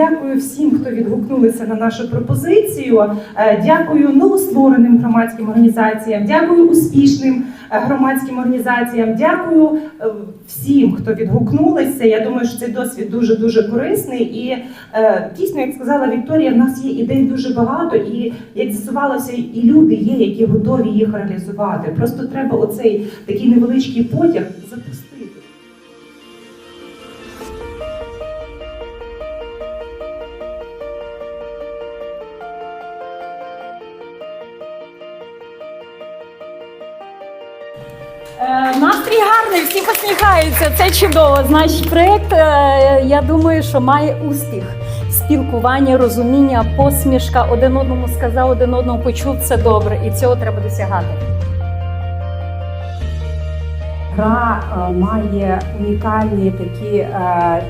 дякую всім, хто відгукнулися на нашу пропозицію. Е, Дякую новоствореним громадським організаціям, дякую успішним е, громадським організаціям. Дякую е, всім, хто відгукнулися. Я думаю, що цей досвід дуже дуже корисний. І дійсно, як сказала Вікторія, в нас є ідей дуже багато, і як з'ясувалося, і люди є, які готові їх реалізувати. Просто треба оцей такий невеличкий потяг запустити. Настрій гарний, всі посміхаються. Це чудово. Значить, проєкт, е, я думаю, що має успіх. Спілкування, розуміння, посмішка, один одному сказав, один одному почув це добре, і цього треба досягати. Гра е, має унікальні такі е,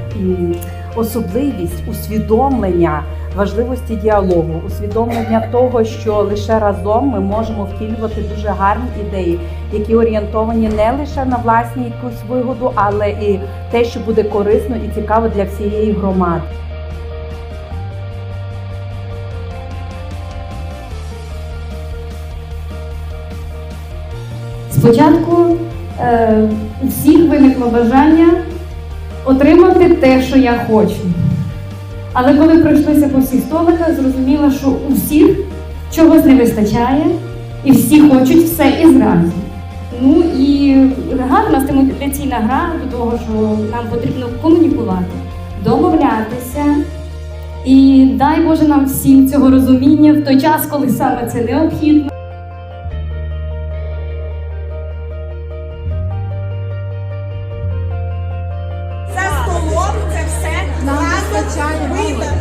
особливість усвідомлення важливості діалогу, усвідомлення того, що лише разом ми можемо втілювати дуже гарні ідеї, які орієнтовані не лише на власні якусь вигоду, але і те, що буде корисно і цікаво для всієї громади. Спочатку е, у всіх виникло бажання отримати те, що я хочу. Але коли пройшлися по всіх столиках, зрозуміла, що у всіх чогось не вистачає, і всі хочуть все і зразу. Ну і гарна стимуляційна гра до того, що нам потрібно комунікувати, домовлятися. І дай Боже нам всім цього розуміння в той час, коли саме це необхідно. Разом вибір.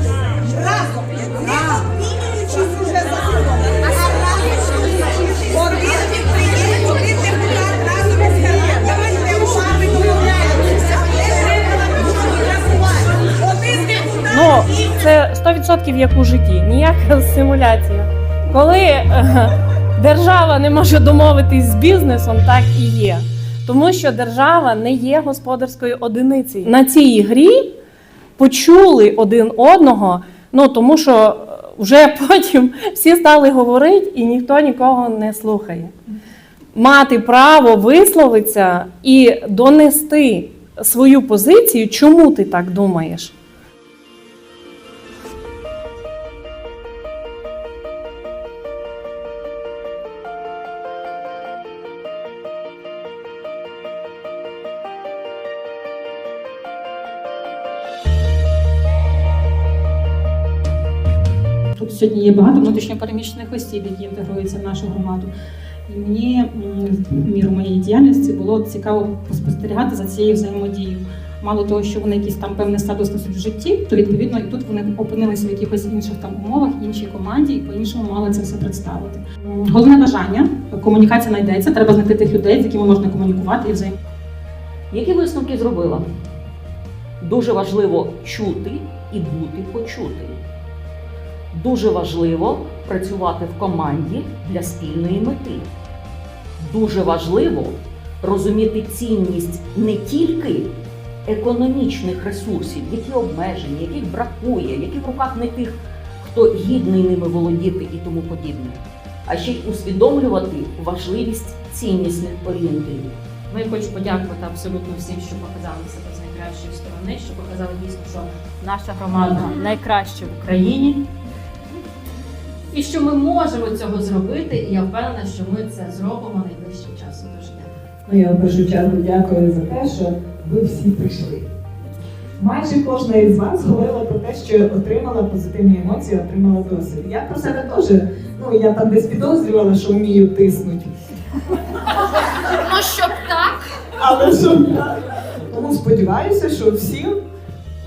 Разом. Разом. Один підприємець, один депутат разом із. Давайте Ну, це 100% як у житті, ніяка симуляція. Коли е, держава не може домовитись з бізнесом, так і є. Тому що держава не є господарською одиницею. На цій грі почули один одного, ну тому що е, вже потім всі стали говорити і ніхто нікого не слухає. Мати право висловитися і донести свою позицію, чому ти так думаєш. Тут сьогодні є багато внутрішньопереміщених осіб, які інтегруються в нашу громаду. І мені міру моєї діяльності було цікаво поспостерігати за цією взаємодією. Мало того, що вони якийсь там певний статус несуть в житті, то відповідно і тут вони опинилися в якихось інших там умовах, іншій команді, і по-іншому мали це все представити. Головне бажання, комунікація знайдеться, треба знайти тих людей, з якими можна комунікувати і взаємодіяти. Які висновки зробила? Дуже важливо чути і бути почутим. Дуже важливо працювати в команді для спільної мети. Дуже важливо розуміти цінність не тільки економічних ресурсів, які обмежені, яких бракує, які в руках не тих, хто гідний ними володіти і тому подібне, а ще й усвідомлювати важливість ціннісних орієнтирів. Ну і хочу подякувати абсолютно всім, що показали себе з найкращої сторони, що показали дійсно, що наша громада найкраща в Україні. І що ми можемо цього зробити, і я впевнена, що ми це зробимо найближчим часом. Дуже дякую. Ну, я в першу чергу дякую за те, що ви всі прийшли. Майже кожна із вас говорила про те, що отримала позитивні емоції, отримала досвід. Я про себе теж, ну я там десь підозрювала, що вмію тиснути. Ну, щоб так. Але що так? Тому сподіваюся, що всі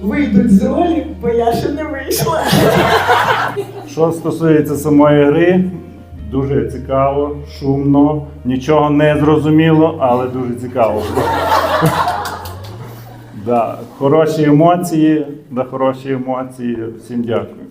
вийдуть з ролі, бо я ще не вийшла. Що стосується самої гри, дуже цікаво, шумно, нічого не зрозуміло, але дуже цікаво. Да, хороші емоції, да, хороші емоції. Всім дякую.